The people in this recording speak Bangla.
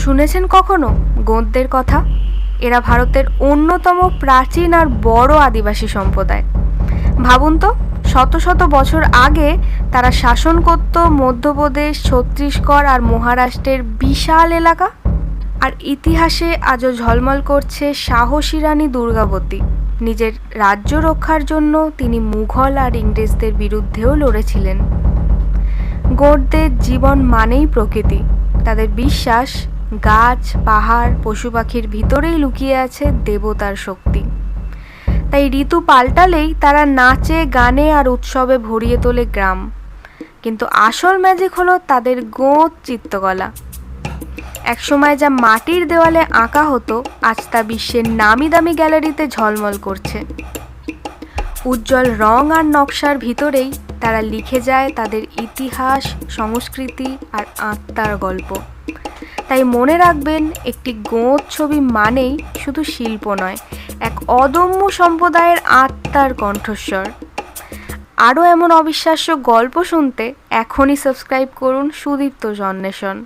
শুনেছেন কখনো? গোঁদদের কথা? এরা ভারতের অন্যতম প্রাচীন আর বড় আদিবাসী সম্প্রদায়। ভাবুন তো, শত শত বছর আগে তারা শাসন করত মধ্যপ্রদেশ, ছত্তিশগড় আর মহারাষ্ট্রের বিশাল এলাকা। আর ইতিহাসে আজও ঝলমল করছে সাহসী রানী দুর্গাবতী। নিজের রাজ্য রক্ষার জন্য তিনি মুঘল আর ইংরেজদের বিরুদ্ধেও লড়েছিলেন। গোঁড়দের জীবন মানেই প্রকৃতি। তাদের বিশ্বাস গাছ, পাহাড়, পশু পাখির ভিতরেই লুকিয়ে আছে দেবতার শক্তি। তাই ঋতু পাল্টালেই তারা নাচে, গানে আর উৎসবে ভরিয়ে তোলে গ্রাম। কিন্তু আসল ম্যাজিক হলো তাদের গোঁত চিত্রকলা একসময় যা মাটির দেওয়ালে আঁকা হতো, আজ তা বিশ্বের নামি দামি গ্যালারিতে ঝলমল করছে। উজ্জ্বল রং আর নকশার ভিতরেই তারা লিখে যায় তাদের ইতিহাস, সংস্কৃতি আর আত্মার গল্প। তাই মনে রাখবেন, একটি গোঁত ছবি মানেই শুধু শিল্প নয়, এক অদম্য সম্প্রদায়ের আত্মার কণ্ঠস্বর। আরও এমন অবিশ্বাস্য গল্প শুনতে এখনই সাবস্ক্রাইব করুন সুদীপ্ত জন্মেষণ